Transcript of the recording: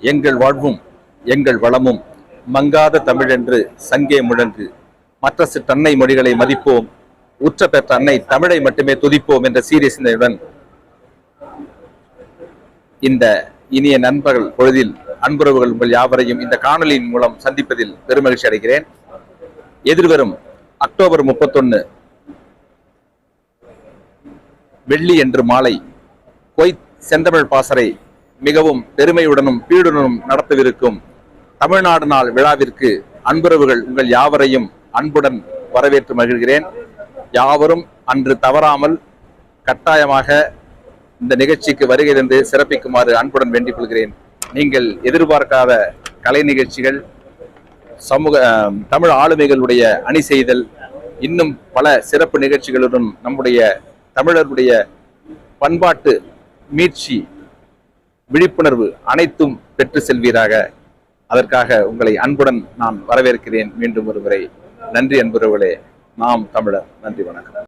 எங்கள் வாழ்வும் எங்கள் வளமும் மங்காத தமிழென்று சங்கே முழங்கு மற்ற சிற்றன்னை மொழிகளை மதிப்போம் உற்ற பெற்ற அன்னை தமிழை மட்டுமே துதிப்போம் என்ற சீரிய சிந்தனையுடன் இந்த இனிய நண்பர்கள் பொழுதில் அன்புறவுகள் உங்கள் யாவரையும் இந்த காணொலியின் மூலம் சந்திப்பதில் பெருமகிழ்ச்சி அடைகிறேன். எதிர்வரும் அக்டோபர் முப்பத்தொன்னு வெள்ளி என்று மாலை கொய்த் செந்தமிழ் பாசறை மிகவும் பெருமையுடனும் பீடுடனும் நடத்தவிருக்கும் தமிழ்நாடு நாள் விழாவிற்கு அன்புறவுகள் உங்கள் யாவரையும் அன்புடன் வரவேற்று மகிழ்கிறேன். யாவரும் அன்று தவறாமல் கட்டாயமாக இந்த நிகழ்ச்சிக்கு வருகை தந்து சிறப்பிக்குமாறு அன்புடன் வேண்டிக் கொள்கிறேன். நீங்கள் எதிர்பார்க்காத கலை நிகழ்ச்சிகள் சமூக தமிழ் ஆளுமைகளுடைய அணி செய்தல் இன்னும் பல சிறப்பு நிகழ்ச்சிகளுடன் நம்முடைய தமிழருடைய பண்பாட்டு மீட்சி விழிப்புணர்வு அனைத்தும் பெற்று செல்வீராக. அதற்காக உங்களை அன்புடன் நான் வரவேற்கிறேன் மீண்டும் ஒருமுறை. நன்றி அன்புறவுகளே. நாம் தமிழர் நன்றி வணக்கம்.